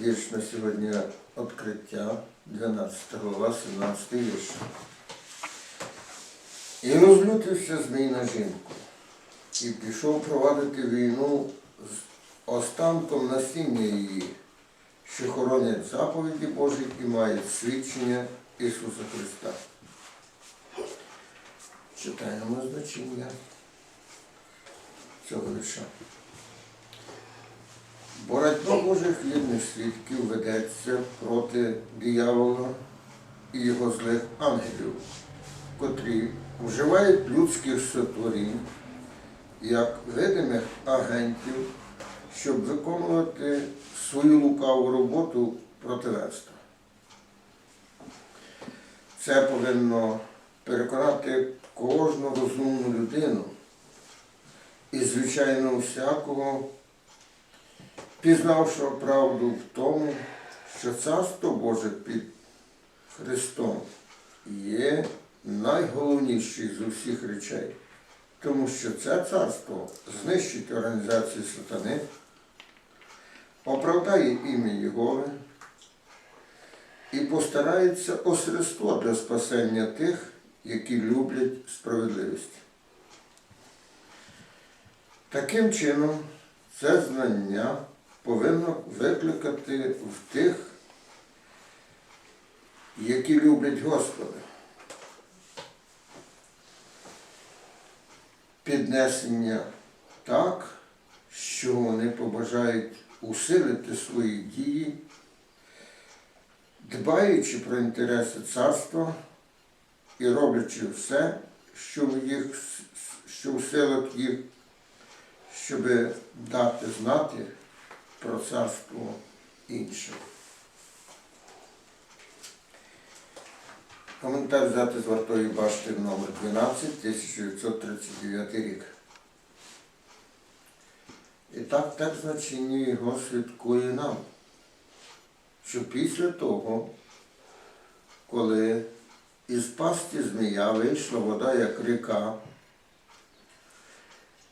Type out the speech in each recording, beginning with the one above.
Вірш на сьогодні відкриття, 12 глава, 17 вірш. І розлютився змій на жінку, і пішов провадити війну з останком насіння її, що хоронять заповіді Божі і мають свідчення Ісуса Христа. Читаємо значення цього вірша. Боротьба Божих вірних свідків ведеться проти диявола і його злих ангелів, котрі вживають людських сотворінь як видимих агентів, щоб виконувати свою лукаву роботу противенства. Це повинно переконати кожну розумну людину і, звичайно, всякого пізнавши правду в тому, що Царство Боже під Христом є найголовнішою з усіх речей, тому що це царство знищить організацію сатани, оправдає ім'я Єгови і постарається осредство для спасення тих, які люблять справедливість. Таким чином, це знання повинно викликати в тих, які люблять Господа. Піднесення так, що вони побажають усилити свої дії, дбаючи про інтереси царства і роблячи все, що в їх, що в силах їх, щоб дати знати про царство іншим. Коментар взяти з вартої башти номер 12, 1939 рік. І так, так значення його свідкує нам, що після того, коли із пасті змія вийшла вода як ріка,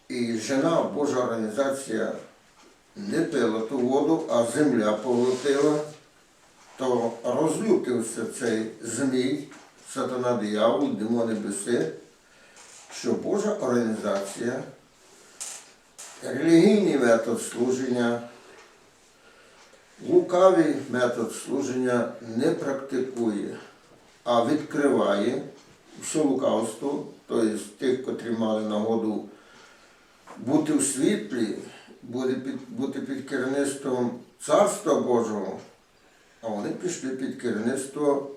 і жена Божа організація не пила ту воду, а земля поглотила, то розлютився цей змій, сатана диявол, демони беси, що Божа організація, релігійний метод служення, лукавий метод служення не практикує, а відкриває все лукавство, тобто тих, котрі мали нагоду бути в світлі, бути під, бути під керівництвом Царства Божого, а вони пішли під керівництво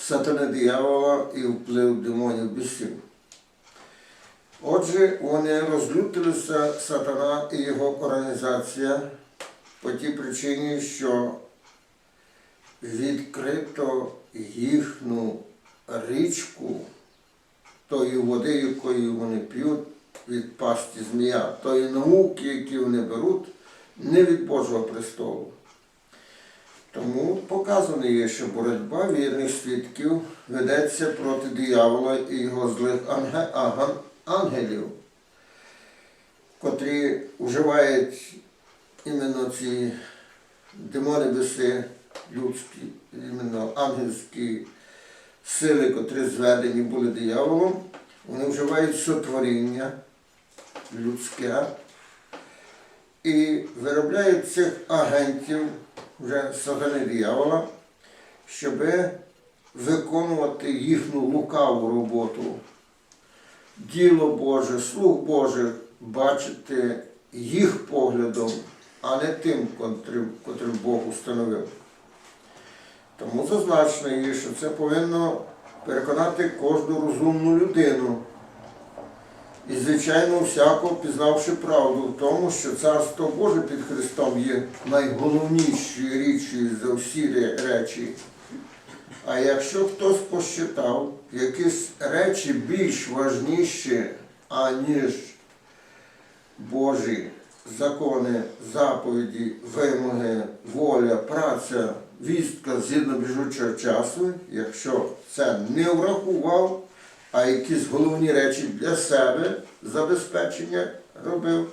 сатани диявола і вплив демонів бісів. Отже, вони розлютилися сатана і його організація по тій причині, що відкрито їхню річку тої води, якою вони п'ють, від пасті змія, тої науки, які вони беруть, не від Божого престолу. Тому показано є, що боротьба вірних свідків ведеться проти диявола і його злих ангелів, котрі вживають іменно ці демони беси, людські, іменно ангельські сили, котрі зведені були дияволом, вони вживають сотворіння людське і виробляють цих агентів вже сатани диявола, щоб виконувати їхню лукаву роботу, діло Боже, слух Божий бачити їх поглядом, а не тим, котрим, котрим Бог установив. Тому зазначено є, що це повинно переконати кожну розумну людину. І, звичайно, всяко пізнавши правду в тому, що Царство Боже під Христом є найголовнішою річчю за всі речі. А якщо хтось посчитав якісь речі більш важніші, аніж Божі закони, заповіді, вимоги, воля, праця, вістка згідно біжучого часу, якщо це не врахував, а якісь головні речі для себе забезпечення робив,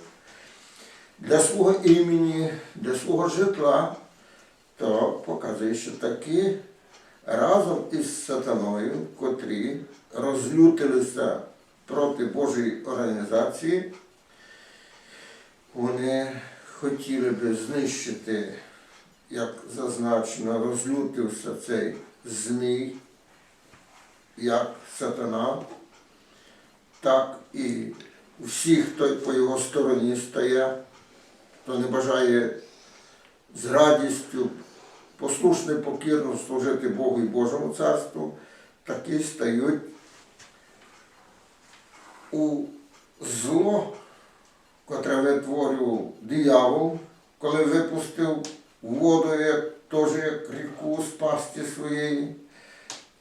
для свого імені, для свого житла, то показує, що таки разом із сатаною, котрі розлютилися проти Божої організації, вони хотіли би знищити, як зазначено, розлютився цей змій, як сатана, так і всіх, хто по його стороні стає, хто не бажає з радістю послушно і покірно служити Богу і Божому царству, такі стають у зло, котре витворював диявол, коли випустив воду, як, теж як ріку з пасті своєї.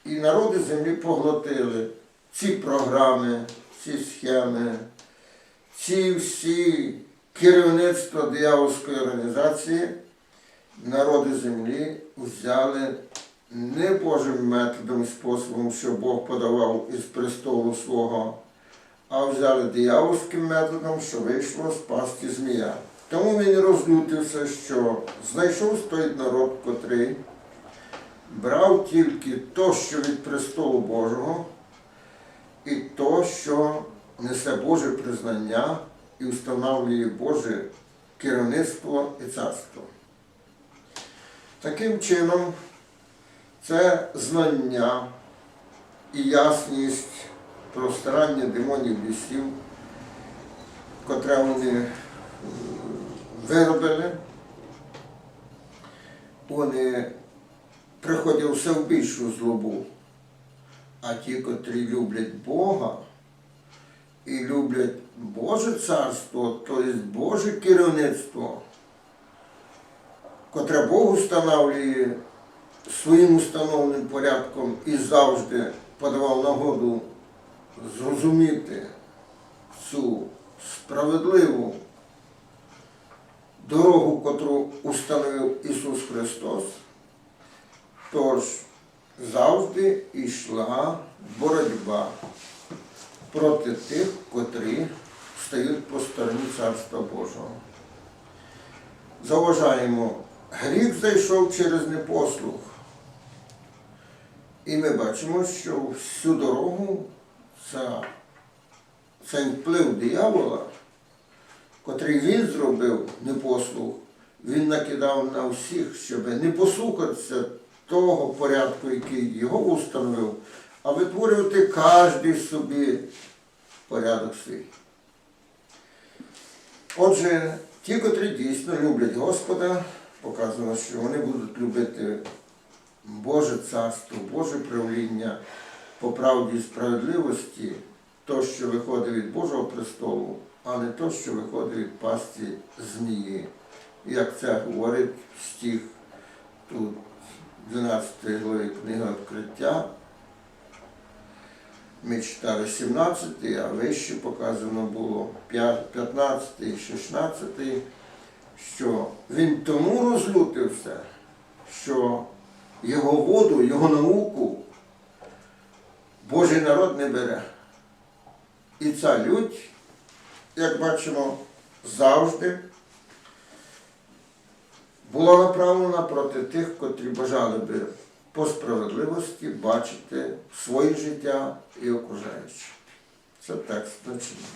І народи землі поглотили ці програми, ці схеми, ці всі керівництва диявольської організації народи землі взяли не Божим методом і способом, що Бог подавав із престолу свого, а взяли диявольським методом, що вийшло з пасті змія. Тому він розлютився, що знайшов той народ, котрий брав тільки то, що від престолу Божого, і то, що несе Боже признання і встановлює Боже керівництво і царство. Таким чином, це знання і ясність про старання демонів лісів, котре вони е, виробили, вони все в більшу злобу. А ті, котрі люблять Бога і люблять Боже царство, тобто Боже керівництво, котре Бог встановлює своїм установленим порядком і завжди подавав нагоду зрозуміти цю справедливу дорогу, котру установив Ісус Христос, тож завжди йшла боротьба проти тих, котрі стають по стороні Царства Божого. Заважаємо, гріх зайшов через непослух. І ми бачимо, що всю дорогу ця, цей вплив диявола, котрий він зробив непослух, він накидав на всіх, щоб не послухатися того порядку, який його установив, а витворювати кожен собі порядок свій. Отже, ті, котрі дійсно люблять Господа, показано, що вони будуть любити Боже царство, Боже правління по правді і справедливості, то, що виходить від Божого престолу, а не то, що виходить від пасті змії. Як це говорить стих тут 12 главі книги відкриття. Ми читали 17, а вище показано було 15 і 16, що він тому розлютився, що його воду, його науку Божий народ не бере. І ця лють, як бачимо, завжди була направлена проти тих, котрі бажали би по справедливості бачити своє життя і окружаючі. Це текст значення.